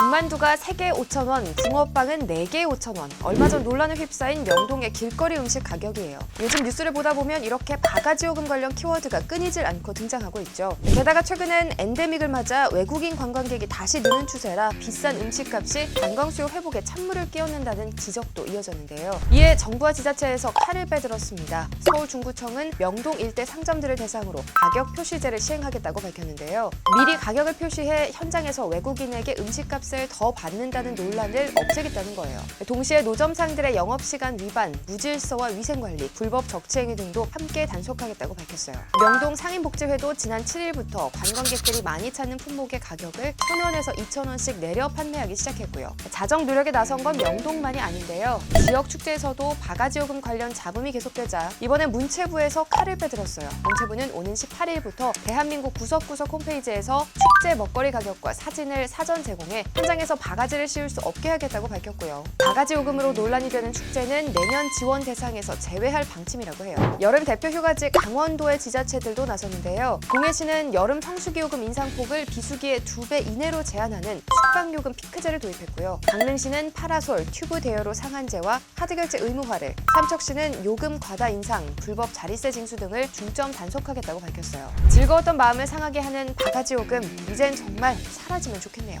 군만두가 3개에 5,000원, 붕어빵은 4개에 5,000원. 얼마 전 논란에 휩싸인 명동의 길거리 음식 가격이에요. 요즘 뉴스를 보다 보면 이렇게 바가지 요금 관련 키워드가 끊이질 않고 등장하고 있죠. 게다가 최근엔 엔데믹을 맞아 외국인 관광객이 다시 느는 추세라 비싼 음식값이 관광 수요 회복에 찬물을 끼얹는다는 지적도 이어졌는데요. 이에 정부와 지자체에서 칼을 빼들었습니다. 서울 중구청은 명동 일대 상점들을 대상으로 가격 표시제를 시행하겠다고 밝혔는데요. 미리 가격을 표시해 현장에서 외국인에게 음식값 을 더 받는다는 논란을 없애겠다는 거예요. 동시에 노점상들의 영업시간 위반, 무질서와 위생관리, 불법 적치행위 등도 함께 단속하겠다고 밝혔어요. 명동 상인복지회도 지난 7일부터 관광객들이 많이 찾는 품목의 가격을 1,000원에서 2,000원씩 내려 판매하기 시작했고요. 자정 노력에 나선 건 명동만이 아닌데요. 지역 축제에서도 바가지 요금 관련 잡음이 계속되자 이번엔 문체부에서 칼을 빼들었어요. 문체부는 오는 18일부터 대한민국 구석구석 홈페이지에서 축제 먹거리 가격과 사진을 사전 제공해 현장에서 바가지를 씌울 수 없게 하겠다고 밝혔고요. 바가지 요금으로 논란이 되는 축제는 내년 지원 대상에서 제외할 방침이라고 해요. 여름 대표 휴가지 강원도의 지자체들도 나섰는데요. 동해시는 여름 성수기 요금 인상폭을 비수기의 두배 이내로 제한하는 숙박요금 피크제를 도입했고요. 강릉시는 파라솔, 튜브 대여로 상한제와 카드 결제 의무화를, 삼척시는 요금 과다 인상, 불법 자리세 징수 등을 중점 단속하겠다고 밝혔어요. 즐거웠던 마음을 상하게 하는 바가지 요금, 이젠 정말 사라지면 좋겠네요.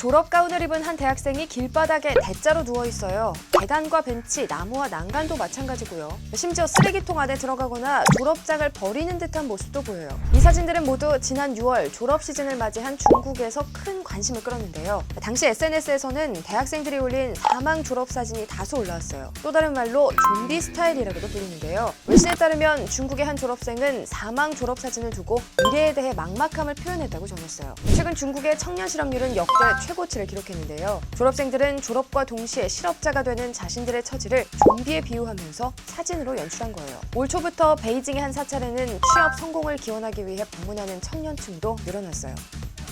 졸업 가운을 입은 한 대학생이 길바닥에 대자로 누워 있어요. 계단과 벤치, 나무와 난간도 마찬가지고요. 심지어 쓰레기통 안에 들어가거나 졸업장을 버리는 듯한 모습도 보여요. 이 사진들은 모두 지난 6월 졸업 시즌을 맞이한 중국에서 큰 관심을 끌었는데요. 당시 SNS에서는 대학생들이 올린 사망 졸업 사진이 다수 올라왔어요. 또 다른 말로 좀비 스타일이라고도 불리는데요. 외신에 따르면 중국의 한 졸업생은 사망 졸업 사진을 두고 미래에 대해 막막함을 표현했다고 전했어요. 최근 중국의 청년 실업률은 역대 최고치를 기록했는데요. 졸업생들은 졸업과 동시에 실업자가 되는 자신들의 처지를 좀비에 비유하면서 사진으로 연출한 거예요. 올 초부터 베이징의 한 사찰에는 취업 성공을 기원하기 위해 방문하는 청년층도 늘어났어요.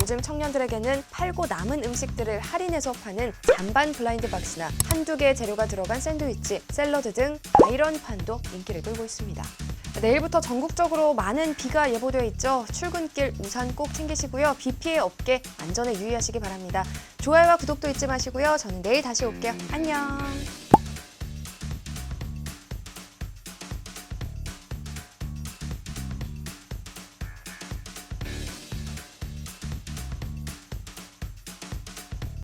요즘 청년들에게는 팔고 남은 음식들을 할인해서 파는 잔반 블라인드 박스나 한두 개의 재료가 들어간 샌드위치, 샐러드 등 아이런판도 인기를 끌고 있습니다. 내일부터 전국적으로 많은 비가 예보되어 있죠. 출근길 우산 꼭 챙기시고요. 비 피해 없게 안전에 유의하시기 바랍니다. 좋아요와 구독도 잊지 마시고요. 저는 내일 다시 올게요. 안녕.